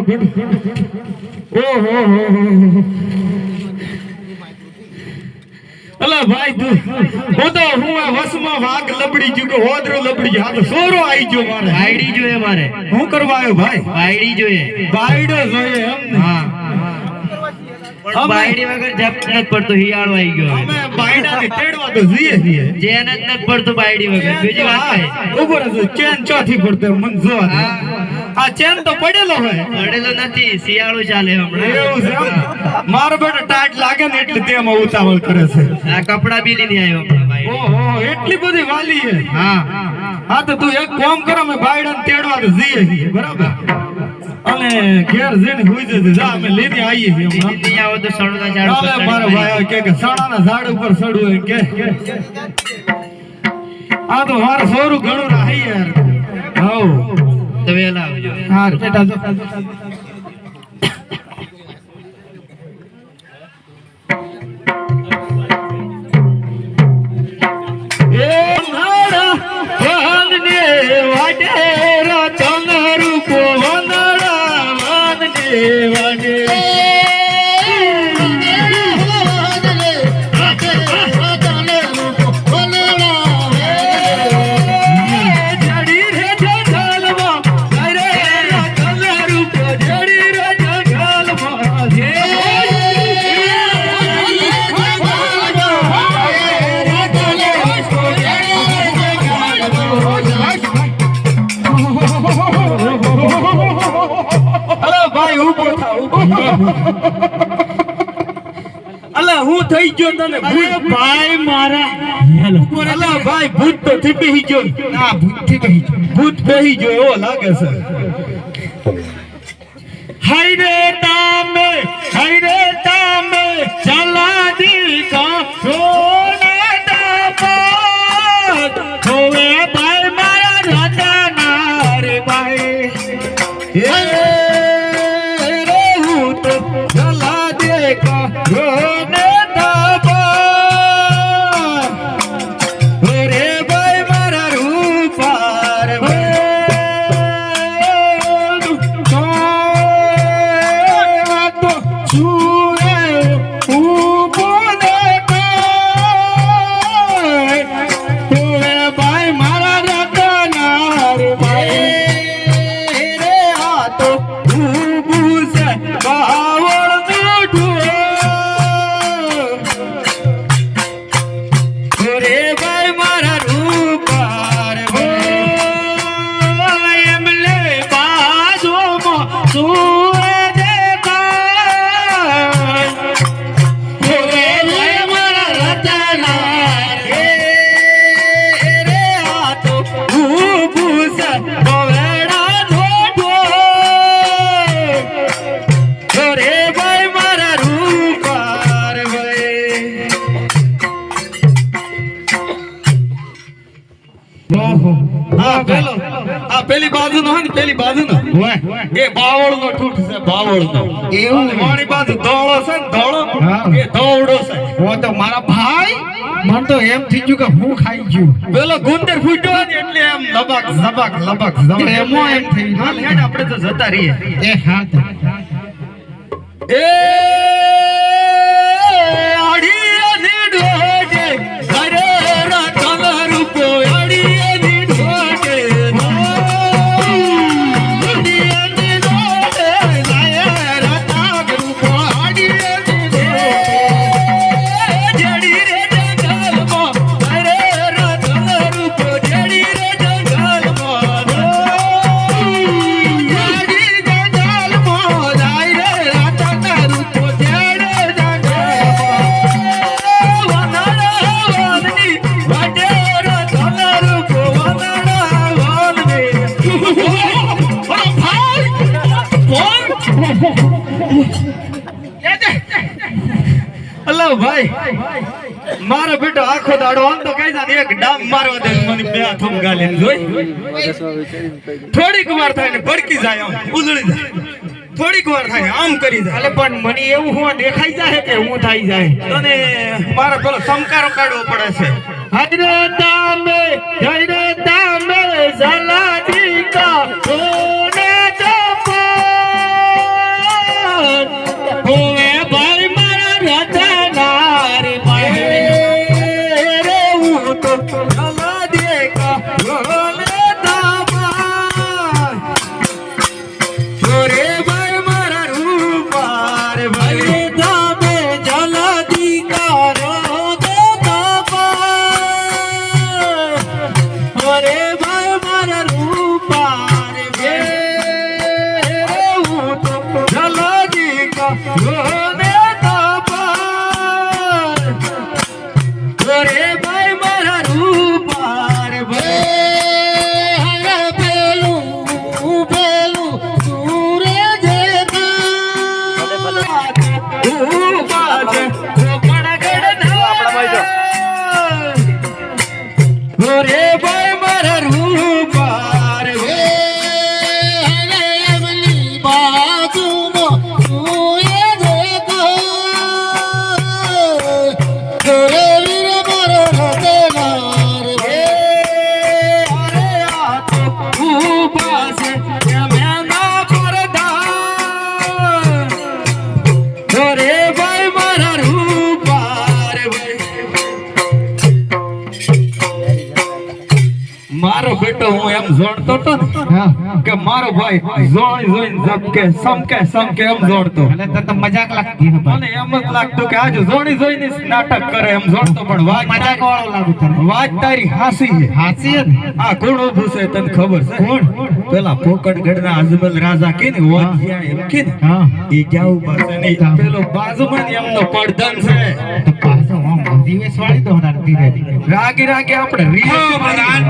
મારો બેટો ઓહો અલા ભાઈ તું હું તો હું આ વસમાં વાઘ લબડી ગયું કે હોદરો લબડી ગયો. આ તો સોરો આવી ગયો મારે. બાયડી જોઈએ મારે. હું કરવા આવ્યો ભાઈ? બાયડી જોઈએ. બાયડો જોઈએ એમ હા. બાયડી વગર જપ નથી પડતો હિયાળો આવી ગયો અમે બાયડાને તેડવા તો જઈએ છીએ. જેન જ નથી પડતો બાયડી વગર. બીજી વાત કઈ ઊભો રહેજો ચેન ચોથી પડતો મન જોવા. આ ચેન તો પડેલો હોય. પડેલો નથી શિયાળો ચાલે હમણાં. એવું છે મારો બેટો ટાટ લાગે ને એટલે તેમાં ઉતાવળ કરે છે. આ કપડા બી લઈને આવ્યો ઓહો એટલી બધી વાલી છે? હા. હા તો તું એક કામ કરો અમે બાયડાને તેડવા તો જઈએ બરાબર? અને ઘેર જઈને હુઈ જજે. જા અમે લઈને આવીએ હમણાં. આવો તો સળના ઝાડ ઉપર મારો ભાઈ કે કે સાણાના ઝાડ ઉપર એમ કે. આ તો મારું સોરું ઘણું રાહી યાર. હવ. તો વહેલા આવજો. હા બેટા અલા હું થઈ ગયો તને ભૂત. ભાઈ મારા. અલા ભાઈ ભૂત તો થી બેહી ગયો. ના ભૂતથી બેહી ગયો. ભૂત બેહી ગયો એવો લાગે છે. હાય રે દે નો પેલી બાજુ એ બાવળ નો ઠૂઠ છે બાવળ નો? એવું મારી બાજુ ધોળો છે ને ધોળો એ ધોળો છે. હું તો મારા ભાઈ મને તો એમ થઈ ગયું કે હું ખાઈ ગયું. પેલો ગુંદર ફૂટ્યો ને એટલે એમ લબક લબક લબક ઝબક એમો એમ થઈ ગયું. આપણે તો જતા રહીએ. એ હા એ અલ્લા ભાઈ મારો બેટો આખો દાડો આમ તો કઈ જાય એક ડામ મારવા દે મને બે થમ ગાલીને જોઈ. થોડીક વાર થાય ને ભડકી જાય આમ ઉજળી જાય. થોડીક વાર થાય આમ કરી દે એટલે પણ મને એવું હું દેખાઈ જાય કે હું થઈ જાય અને મારો પેલો સમકારો કાઢવો પડે છે. હરે તામે હરે તામે ઝલાડી કા જોડતો તો? કે મારો ભાઈ જોઈ જોઈ ઝબકે સમકે સમકે એમ જોડતો. મજાક લાગતી મને એમ જ લાગતું કે આજ જોડી જોઈને નાટક કરે એમ જોડતો પણ વાત મજાક વાળો લાગુ તને. વાત તારી હાસી છે. જ ને? આ કોણ ઊભું છે તને ખબર છે? કોણ? પેલા પોકટગઢના અજમલ રાજા કે ને ઓજિયા એમ કે ને એ ક્યાં ઊભા છે ને? પેલો બાજુમાં એમનો પડદન છે. પાછો વાળી તો રાગી રાગી આપણે રીલ હાલ.